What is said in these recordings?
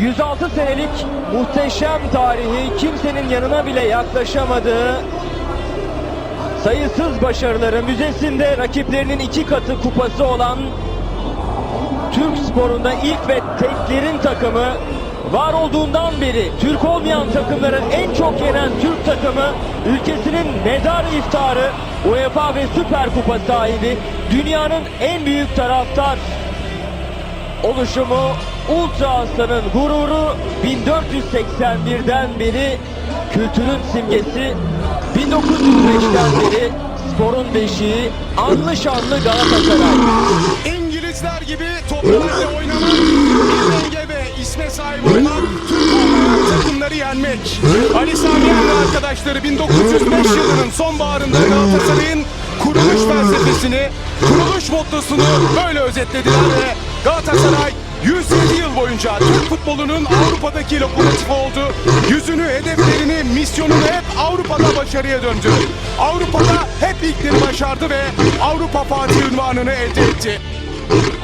106 senelik muhteşem tarihi kimsenin yanına bile yaklaşamadığı sayısız başarıları müzesinde rakiplerinin iki katı kupası olan Türk sporunda ilk ve teklerin takımı var olduğundan beri Türk olmayan takımların en çok yenen Türk takımı ülkesinin medar iftarı UEFA ve Süper Kupa sahibi dünyanın en büyük taraftar oluşumu Ultra Aslan'ın gururu 1481'den beri kültürün simgesi 1905'ten beri sporun beşiği anlı şanlı Galatasaray. İngilizler gibi toplarla oynamak, denge ve isme sahip olmak, takımları yenmek. Ali Sami ve arkadaşları 1905 yılının sonbaharında Galatasaray'ın kuruluş felsefesini, kuruluş mottosunu böyle özetlediler ve Galatasaray 107 yıl boyunca Türk futbolunun Avrupa'daki lokomotifi oldu. Yüzünü, hedeflerini, misyonunu hep Avrupa'da başarıya döndü. Avrupa'da hep ilkleri başardı ve Avrupa Fatih unvanını elde etti.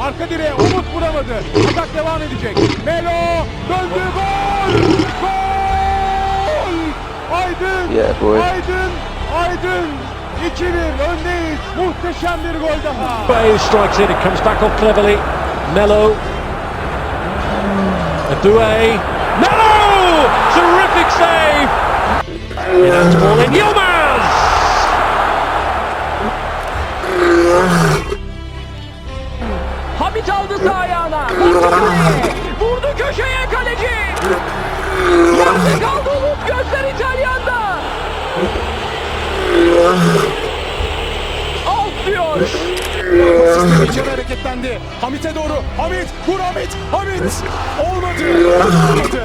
Arka direğe Umut vuramadı. Atak devam edecek. Melo döndü gol! Gol! Aydın! Yeah, boy. Aydın! Aydın! 2-1 öndeyiz. Muhteşem bir gol daha. Way strikes in, it comes back off cleverly. Mello. Adue. Mello! Terrific save! He has ball in. Yilmaz! Hamit aldı sağ ayağına. Vurdu köşeye kaleci. Yaptı kaldı Umut gözler İtalyan'da. Alt diyor. Sistem içeri hareketlendi. Hamit'e doğru. Hamit! Vur Hamit! Hamit! Olmadı! Olmadı!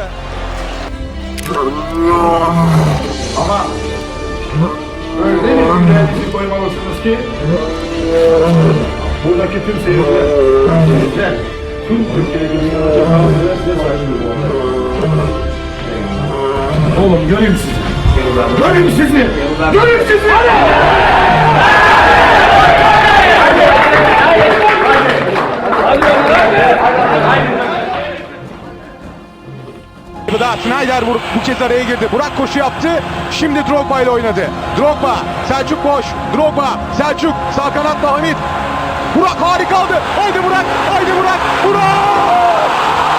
Öyle bir güzel koymalısınız ki buradaki tüm seyirciler, tüm Türkiye Cumhuriyeti cemaatine size saygı Oğlum göreyim sizi. Göreyim sizi. Göreyim sizi. Bu da Snyder bu, bu kez araya girdi. Burak koşu yaptı. Şimdi Drogba ile oynadı. Drogba, Selçuk boş. Drogba, Selçuk, sağ kanatta Hamit. Burak harika aldı. Haydi Burak, haydi. Burak! Burak!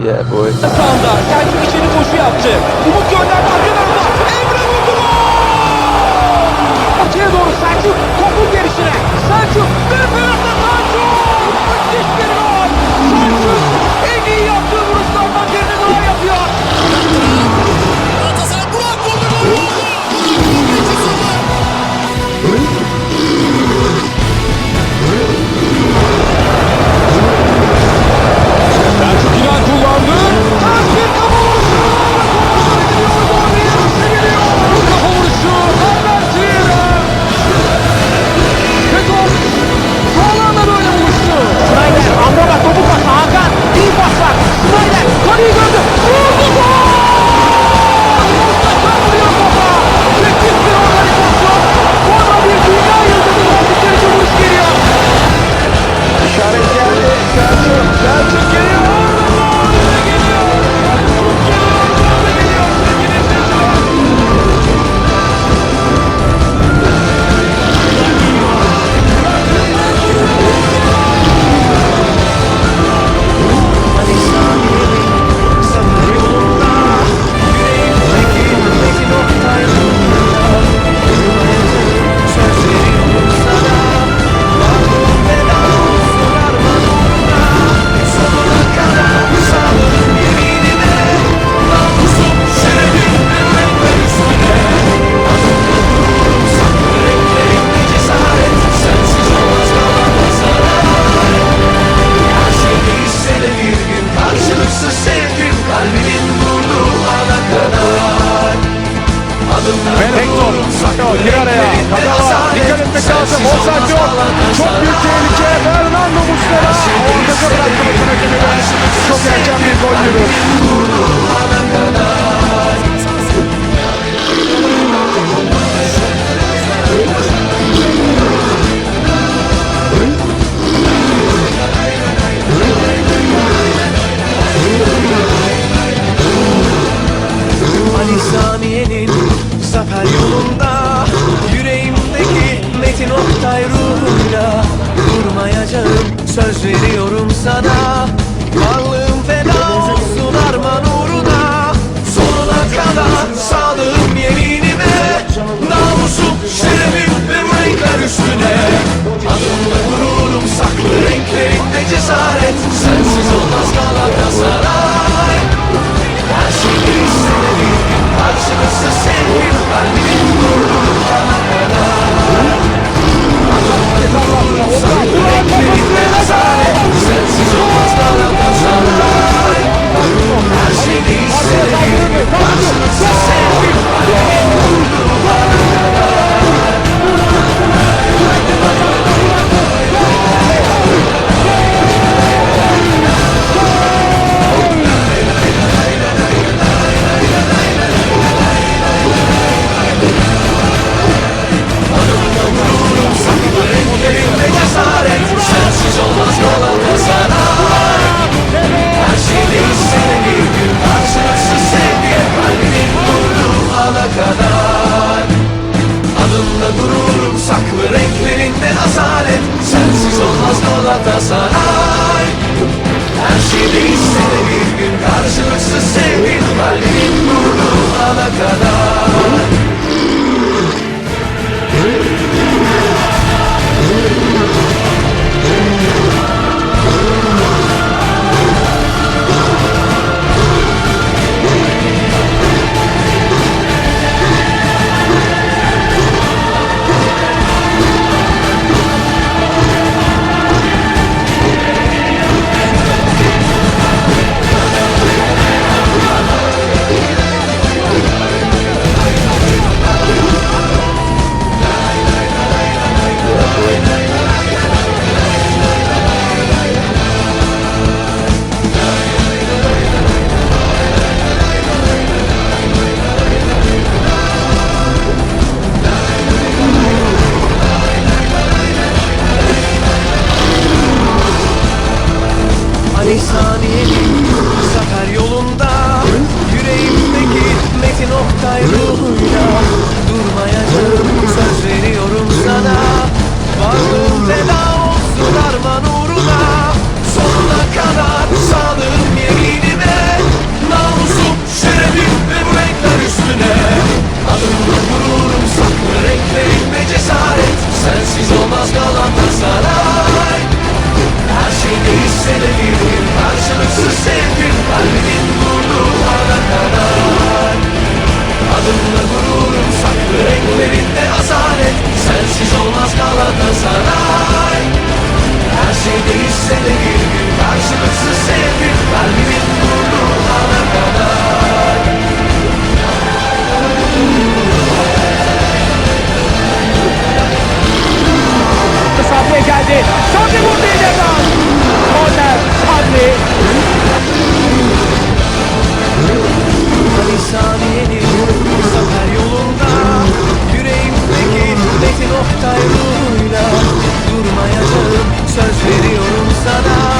Yeah, boy. Sağında Selçuk içeri koşu yaptı. Umut gönderdi arkalarında. Emre vurdu gol! Ortaya doğru Selçuk topun gerisine. Selçuk bir tarafta Selçuk! Müthiş bir gol! Selçuk en iyi yaptığı vuruşlardan birini daha yapıyor. lazım. Offside yok. Çok büyük tehlike. Fernando Muslera ortada bıraktı. Çok erken bir gol yürür. না da da